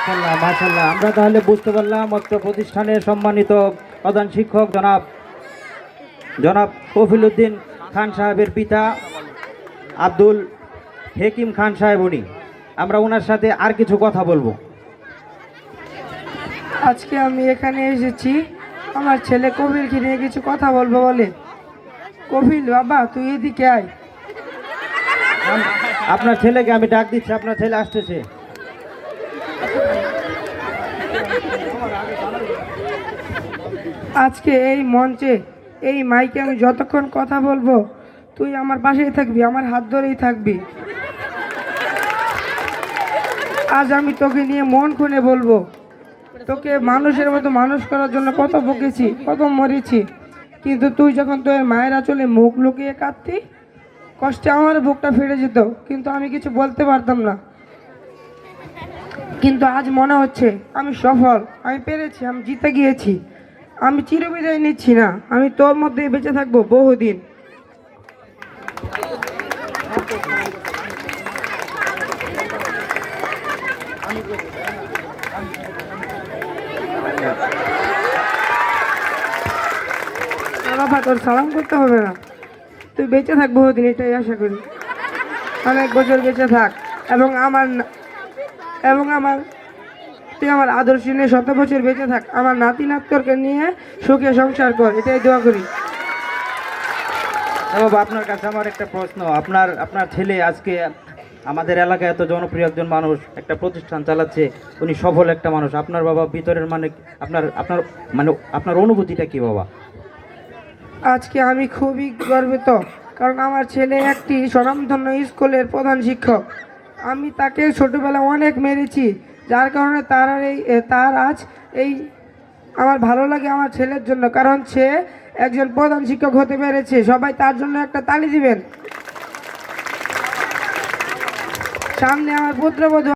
মাশাল্লাহ মাশাল্লাহ আমরা তাহলে বুঝতে পারলাম অত্র প্রতিষ্ঠানের সম্মানিত প্রধান শিক্ষক জনাব জনাব কফিল উদ্দিন খান সাহেবের পিতা আব্দুল হেকিম খান সাহেব উনি। আমরা ওনার সাথে আর কিছু কথা বলব। আজকে আমি এখানে এসেছি। আমার ছেলে কবিরকে নিয়ে কিছু কথা বলব বলে। কবির বাবা তুই এদিকে আয়। আপনার ছেলেকে আমি ডাক দিচ্ছি আপনার ছেলে আসতেছে। আজকে এই মঞ্চে, এই মাইকে আমি যতক্ষণ কথা বলব, তুই আমার পাশেই থাকবি, আমার হাত ধরেই থাকবি। আজ আমি তোকে নিয়ে মন খুনে বলব। তোকে মানুষের মতো মানুষ করার জন্য কত বকেছি কত মরেছি। কিন্তু তুই যখন তোর মায়ের আঁচলে মুখ লুকিয়ে কাঁদতি, কষ্টে আমার বুকটা ফেটে যেত, কিন্তু আমি কিছু বলতে পারতাম না। কিন্তু আজ মনে হচ্ছে আমি সফল, আমি পেরেছি, আমি জিতে গিয়েছি। আমি চিরবিদায় নিচ্ছি না, আমি তোর মধ্যেই বেঁচে থাকব বহুদিন। বাবা, তোর সালাম করতে হবে না। তুই বেঁচে থাক বহুদিন, এটাই আশা করি। অনেক বছর বেঁচে থাক এবং আমার এবং আমার তুই আমার আদর্শ নিয়ে শত বছর বেঁচে থাক। আমার নাতি নাতকরকে নিয়ে সুখে সংসার কর এটাই দোয়া করি। আপনার কাছে আমার একটা প্রশ্ন। আপনার আপনার ছেলে আজকে আমাদের এলাকায় এত জনপ্রিয় একজন মানুষ একটা প্রতিষ্ঠান চালাচ্ছে উনি সফল একটা মানুষ। আপনার বাবা ভিতরের মানে আপনার আপনার মানে আপনার অনুভূতিটা কি বাবা? আজকে আমি খুবই গর্বিত কারণ আমার ছেলে একটি স্বনামধন্য স্কুলের প্রধান শিক্ষক। আমি তাকে ছোটোবেলা অনেক মেরেছি, যার কারণে তার আর এই তার আজ এই আমার ভালো লাগে আমার ছেলের জন্য, কারণ সে একজন প্রধান শিক্ষক হতে পেরেছে। সবাই তার জন্য একটা তালি দিবেন। সামনে আমার পুত্রবধূ